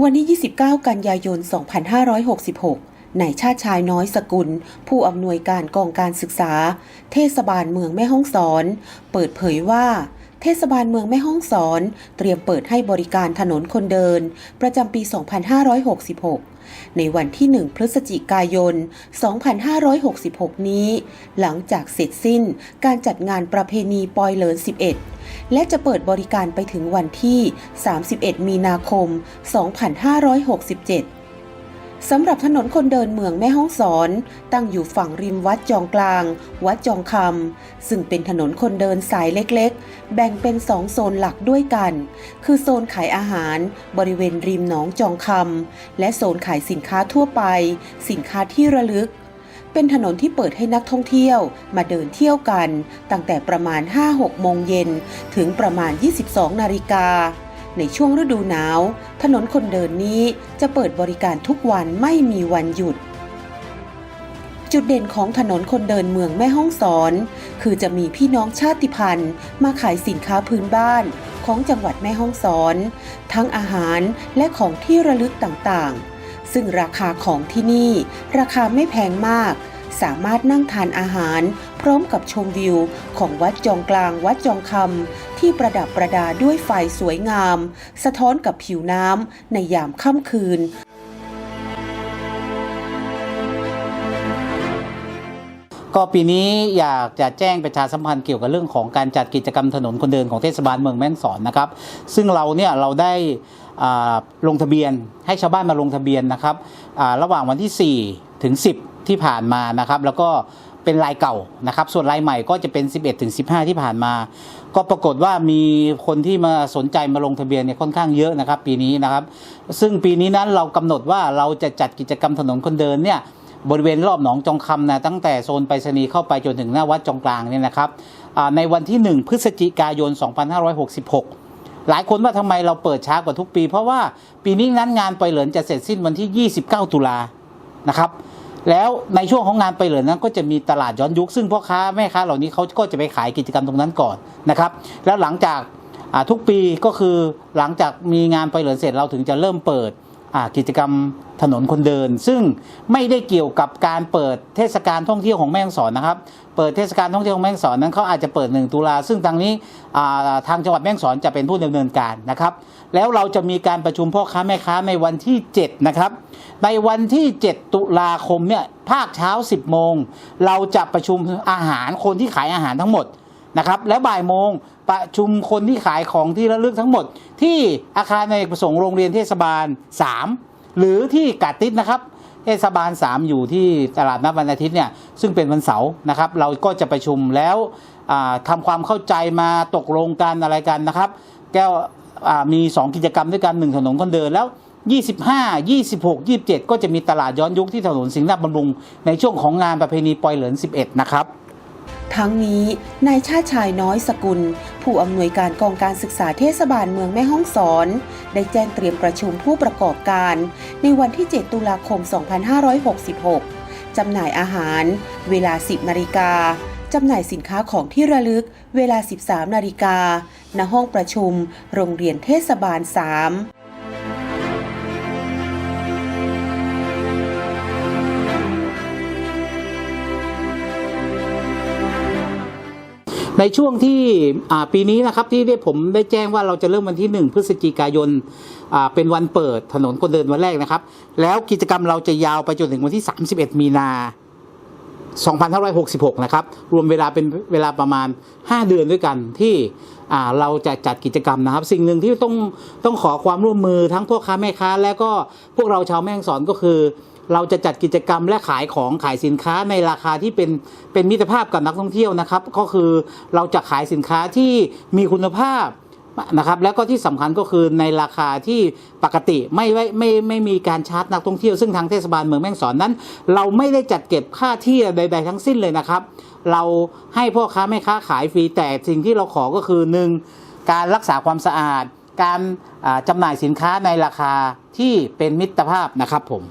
วันที่ 29 กันยายน 2566 นายชาติชายน้อยสกุล ผู้อำนวยการกองการศึกษา เทศบาลเมืองแม่ฮ่องสอน เปิดเผยว่า เทศบาลเมืองแม่ฮ่องสอน เตรียมเปิดให้บริการถนนคนเดิน ประจำปี 2566 ในวันที่ 1 พฤศจิกายน 2566 นี้ หลังจากเสร็จสิ้นการจัดงานประเพณีปอยเหลิน 11 และจะเปิดบริการไปถึงวันที่ 31 มีนาคม 2567 สำหรับถนนคนเดินเมืองแม่ฮ่องสอน ตั้งอยู่ฝั่งริมวัดจองกลาง วัดจองคำซึ่งเป็นถนนคนเดินสายเล็กๆ แบ่งเป็นสองโซนหลักด้วยกัน คือโซนขายอาหาร บริเวณริมหนองจองคำและโซนขายสินค้าทั่วไป สินค้าที่ระลึก เป็นถนนที่เปิดให้นักท่องเที่ยวมาเดินเที่ยวกัน ตั้งแต่ประมาณ 5-6 โมงเย็นถึงประมาณ 22 นาฬิกา ในช่วงฤดูหนาว ถนนคนเดินนี้จะเปิดบริการทุกวันไม่มีวันหยุด จุดเด่นของถนนคนเดินเมืองแม่ฮ่องสอน คือจะมีพี่น้องชาติพันธุ์ มาขายสินค้าพื้นบ้านของจังหวัดแม่ฮ่องสอน ทั้งอาหารและของที่ระลึกต่างๆ ซึ่งราคาของที่นี่ ราคาไม่แพงมาก สามารถนั่งทานอาหาร พร้อมกับชมวิว ของวัดจองกลางวัดจองคำ ที่ประดับประดาด้วยไฟสวยงาม สะท้อนกับผิวน้ำในยามค่ำคืนก็ปีนี้อยากจะแจ้งประชาสัมพันธ์เกี่ยวกับเรื่องของการจัดกิจกรรมถนนคนเดินของเทศบาลเมืองแม่ฮ่องสอนนะครับ ซึ่งเราเนี่ยเราได้ลงทะเบียนให้ชาวบ้านมาลงทะเบียนนะครับระหว่างวันที่ 4 ถึง 10 ที่ผ่านมานะครับ แล้วก็ เป็นรายเก่านะครับ ส่วนรายใหม่ก็จะเป็น 11ถึง15 ที่ผ่านมา ก็ปรากฏว่ามีคนที่มาสนใจมาลงทะเบียนเนี่ยค่อนข้างเยอะนะครับ ปีนี้นะครับ ซึ่งปีนี้นั้นเรากำหนดว่าเราจะจัดกิจกรรมถนนคนเดินเนี่ยบริเวณรอบหนองจองคำนะตั้งแต่โซนไปรษณีย์เข้าไปจนถึงหน้าวัดจองกลางเนี่ยนะครับในวันที่ 1 พฤศจิกายน 2566หลายคนว่าทำไมเราเปิดช้ากว่าทุกปี เพราะว่าปีนี้นั้นงานไปเหลินจะเสร็จสิ้นวันที่ 29 ตุลานะครับ แล้วในช่วงของงานไปเหลินนั้นก็จะมีตลาดย้อนยุค ซึ่งพ่อค้าแม่ค้าเหล่านี้เขาก็จะไปขายกิจกรรมตรงนั้นก่อนนะครับ แล้วหลังจากทุกปีก็คือหลังจากมีงานไปเหลือเสร็จเราถึงจะเริ่มเปิด กิจกรรมถนนคนเดิน ซึ่งไม่ได้เกี่ยวกับการเปิดเทศกาลท่องเที่ยวของแม่ฮ่องสอนนะครับ เปิดเทศกาลท่องเที่ยวของแม่ฮ่องสอนนั้นเขาอาจจะเปิด 1 ตุลาซึ่งทางนี้ทางจังหวัดแม่ฮ่องสอนจะเป็นผู้ดำเนินการนะครับ แล้วเราจะมีการประชุมพ่อค้าแม่ค้าในวันที่ 7 นะครับ ในวันที่ 7 ตุลาคมเนี่ยภาคเช้า 10 โมง เราจะประชุมอาหารคนที่ขายอาหารทั้งหมดนะครับ แล้วบ่ายโมง ประชุมคนที่ขายของที่ระลึกทั้งหมด ที่อาคารในประสงค์โรงเรียนเทศบาล 3 หรือที่กาติดนะครับเทศบาล 3 อยู่ที่ตลาดนัดวันอาทิตย์เนี่ยซึ่งเป็นวันเสาร์นะครับ เราก็จะประชุมแล้วอ่าทำความเข้าใจมาตกลงกันอะไรกันนะครับ แก้วอ่ามี 2 กิจกรรมด้วยกัน 1 ถนนคนเดินแล้ว 25 26 27 ก็จะมีตลาดย้อนยุคที่ถนนสิงห์นาบำรุง ในช่วงของงานประเพณีปอยเหลิน 11 นะครับ ทั้งนี้นายชาติชายน้อยสกุล ผู้อำนวยการกองการศึกษาเทศบาลเมืองแม่ฮ่องสอน ได้แจ้งเตรียมประชุมผู้ประกอบการ ในวันที่ 7 ตุลาคม 2566 จำหน่ายอาหาร เวลา 10 นาฬิกาจำหน่ายสินค้าของที่ระลึก เวลา 13 นาฬิกาณห้องประชุม โรงเรียนเทศบาล 3 ในช่วงที่ปีนี้นะครับที่ได้ผมได้แจ้งว่าเราจะเริ่มวันที่ 1 พฤศจิกายนเป็นวันเปิดถนนคนเดินวันแรกนะครับ แล้วกิจกรรมเราจะยาวไปจนถึงวันที่ 31 มีนา2566 นะครับ รวมเวลาเป็นเวลาประมาณ 5 เดือนด้วยกันที่เราจะจัดกิจกรรมนะครับ สิ่งหนึ่งที่ต้องต้องขอความร่วมมือทั้งพ่อค้าแม่ค้า และก็พวกเราชาวแม่ฮ่องสอนก็คือ เราจะจัดกิจกรรมและขายของขายสินค้าในราคาที่เป็นเป็นมิตรภาพกับนักท่องเที่ยวนะครับ ก็คือเราจะขายสินค้าที่มีคุณภาพนะครับแล้วก็ที่สำคัญก็คือในราคาที่ปกติไม่ไม่ไม่ไม่มีการชาร์จนักท่องเที่ยวซึ่งทางเทศบาลเมืองแม่งสอนนั้น เราไม่ได้จัดเก็บค่าที่ใดๆทั้งสิ้นเลยนะครับ เราให้พ่อค้าแม่ค้าขายฟรีแต่สิ่งที่เราขอก็คือหนึ่งการรักษาความสะอาด การอ่าจำหน่ายสินค้าในราคาที่เป็นมิตรภาพนะครับผม